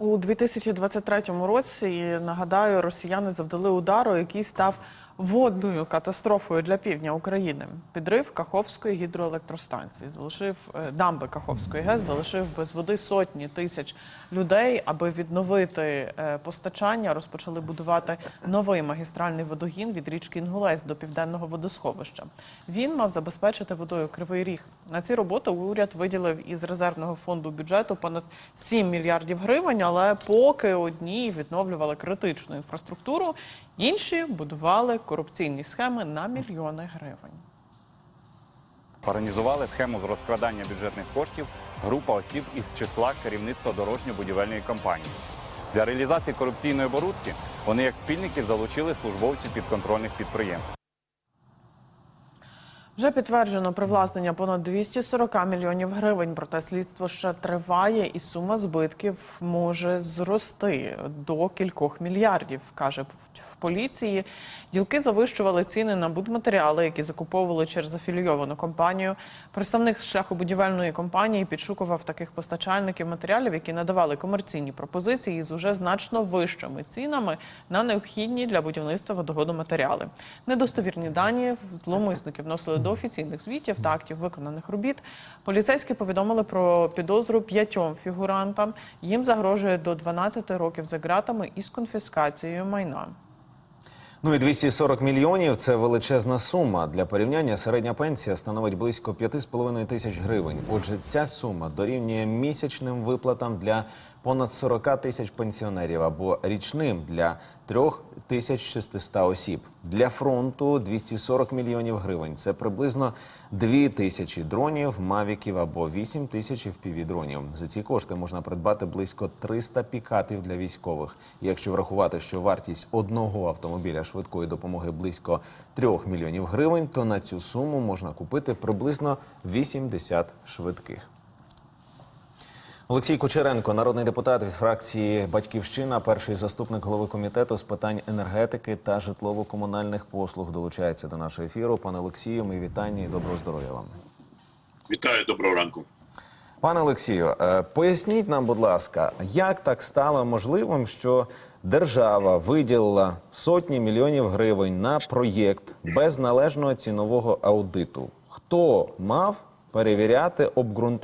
У 2023 році нагадаю, росіяни завдали удару, який став водною катастрофою для півдня України. Підрив Каховської гідроелектростанції залишив е, дамби Каховської ГЕС, залишив без води сотні тисяч людей. Аби відновити е, постачання, розпочали будувати новий магістральний водогін від річки Інгулець до південного водосховища. Він мав забезпечити водою Кривий Ріг. На ці роботи уряд виділив із резервного фонду бюджету понад 7 мільярдів гривень, але поки одні відновлювали критичну інфраструктуру, інші будували корупційні схеми на мільйони гривень. Організували схему з розкрадання бюджетних коштів група осіб із числа керівництва дорожньо-будівельної компанії. Для реалізації корупційної оборудки вони як спільників залучили службовців підконтрольних підприємств. Вже підтверджено привласнення понад 240 мільйонів гривень. Проте слідство ще триває, і сума збитків може зрости до кількох мільярдів, каже в поліції. Ділки завищували ціни на будматеріали, які закуповували через афілійовану компанію. Представник шляхобудівельної компанії підшукував таких постачальників матеріалів, які надавали комерційні пропозиції з уже значно вищими цінами на необхідні для будівництва водогоду матеріали. Недостовірні дані зловмисники вносили до офіційних звітів та актів виконаних робіт. Поліцейські повідомили про підозру п'ятьом фігурантам. Їм загрожує до 12 років за ґратами із конфіскацією майна. Ну і 240 мільйонів це величезна сума. Для порівняння середня пенсія становить близько 5,5 тисяч гривень. Отже, ця сума дорівнює місячним виплатам для понад 40 тисяч пенсіонерів або річним для 3600 осіб. Для фронту 240 мільйонів гривень. Це приблизно 2 тисячі дронів, мавіків або 8 тисяч впівдронів. За ці кошти можна придбати близько 300 пікапів для військових. Якщо врахувати, що вартість одного автомобіля швидкої допомоги близько 3 мільйонів гривень, то на цю суму можна купити приблизно 80 швидких. Олексій Кучеренко, народний депутат від фракції Батьківщина, перший заступник голови комітету з питань енергетики та житлово-комунальних послуг, долучається до нашого ефіру. Пане Олексію, ми вітання і доброго здоров'я вам. Вітаю, доброго ранку. Пане Олексію, е, поясніть нам, будь ласка, як так стало можливим, що держава виділила сотні мільйонів гривень на проєкт без належного цінового аудиту? Хто мав перевіряти обґрунтовано?